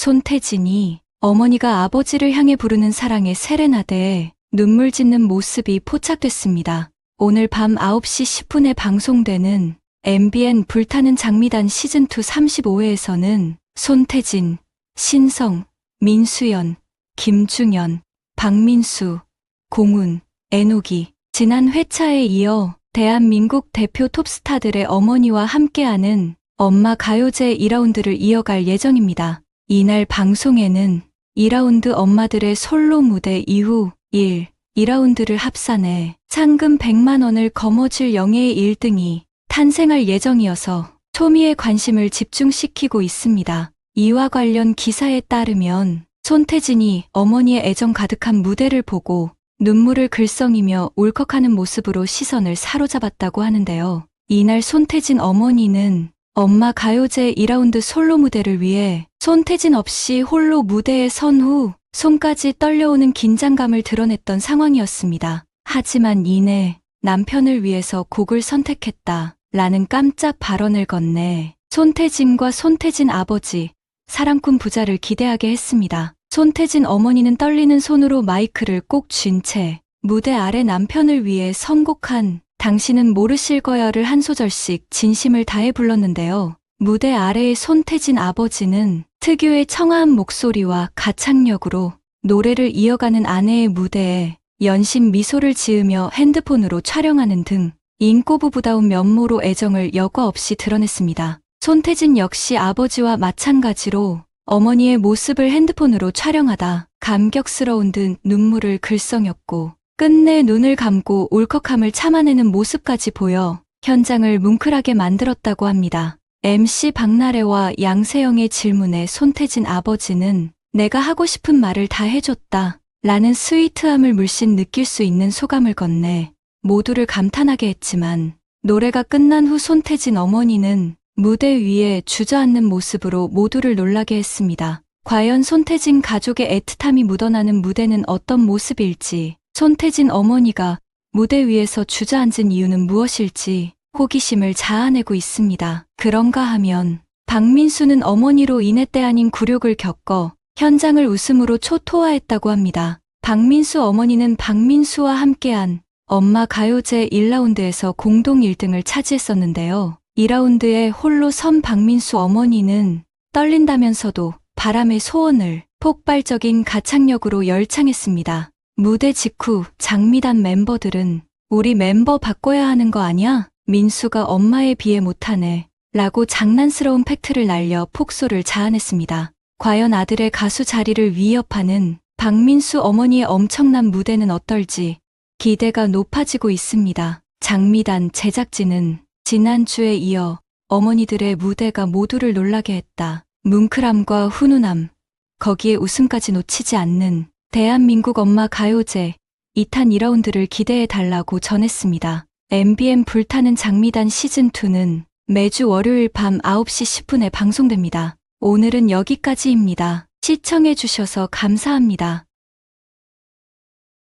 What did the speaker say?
손태진이 어머니가 아버지를 향해 부르는 사랑의 세레나데에 눈물 짓는 모습이 포착됐습니다. 오늘 밤 9시 10분에 방송되는 MBN 불타는 장미단 시즌2 35회에서는 손태진, 신성, 민수연, 김중현, 박민수, 공훈, 애녹이 지난 회차에 이어 대한민국 대표 톱스타들의 어머니와 함께하는 엄마 가요제 2라운드를 이어갈 예정입니다. 이날 방송에는 2라운드 엄마들의 솔로 무대 이후 1, 2라운드를 합산해 상금 100만 원을 거머쥘 영예의 1등이 탄생할 예정이어서 초미의 관심을 집중시키고 있습니다. 이와 관련 기사에 따르면 손태진이 어머니의 애정 가득한 무대를 보고 눈물을 글썽이며 울컥하는 모습으로 시선을 사로잡았다고 하는데요. 이날 손태진 어머니는 엄마 가요제 2라운드 솔로 무대를 위해 손태진 없이 홀로 무대에 선 후 손까지 떨려오는 긴장감을 드러냈던 상황이었습니다. 하지만 이내 남편을 위해서 곡을 선택했다. 라는 깜짝 발언을 건네 손태진과 손태진 아버지, 사랑꾼 부자를 기대하게 했습니다. 손태진 어머니는 떨리는 손으로 마이크를 꼭 쥔 채 무대 아래 남편을 위해 선곡한 당신은 모르실 거야를 한 소절씩 진심을 다해 불렀는데요. 무대 아래의 손태진 아버지는 특유의 청아한 목소리와 가창력으로 노래를 이어가는 아내의 무대에 연신 미소를 지으며 핸드폰으로 촬영하는 등 인꼬부부다운 면모로 애정을 여과 없이 드러냈습니다. 손태진 역시 아버지와 마찬가지로 어머니의 모습을 핸드폰으로 촬영하다 감격스러운 듯 눈물을 글썽였고 끝내 눈을 감고 울컥함을 참아내는 모습까지 보여 현장을 뭉클하게 만들었다고 합니다. MC 박나래와 양세형의 질문에 손태진 아버지는 내가 하고 싶은 말을 다 해줬다. 라는 스위트함을 물씬 느낄 수 있는 소감을 건네 모두를 감탄하게 했지만 노래가 끝난 후 손태진 어머니는 무대 위에 주저앉는 모습으로 모두를 놀라게 했습니다. 과연 손태진 가족의 애틋함이 묻어나는 무대는 어떤 모습일지, 손태진 어머니가 무대 위에서 주저앉은 이유는 무엇일지 호기심을 자아내고 있습니다. 그런가 하면 박민수는 어머니로 인했때 아닌 굴욕을 겪어 현장을 웃음으로 초토화했다고 합니다. 박민수 어머니는 박민수와 함께한 엄마 가요제 1라운드에서 공동 1등을 차지했었는데요. 2라운드에 홀로 선 박민수 어머니는 떨린다면서도 바람의 소원을 폭발적인 가창력으로 열창했습니다. 무대 직후 장미단 멤버들은 우리 멤버 바꿔야 하는 거 아니야? 민수가 엄마에 비해 못하네. 라고 장난스러운 팩트를 날려 폭소를 자아냈습니다. 과연 아들의 가수 자리를 위협하는 박민수 어머니의 엄청난 무대는 어떨지 기대가 높아지고 있습니다. 장미단 제작진은 지난주에 이어 어머니들의 무대가 모두를 놀라게 했다. 뭉클함과 훈훈함, 거기에 웃음까지 놓치지 않는 대한민국 엄마 가요제 2탄 2라운드를 기대해 달라고 전했습니다. MBN 불타는 장미단 시즌2는 매주 월요일 밤 9시 10분에 방송됩니다. 오늘은 여기까지입니다. 시청해주셔서 감사합니다.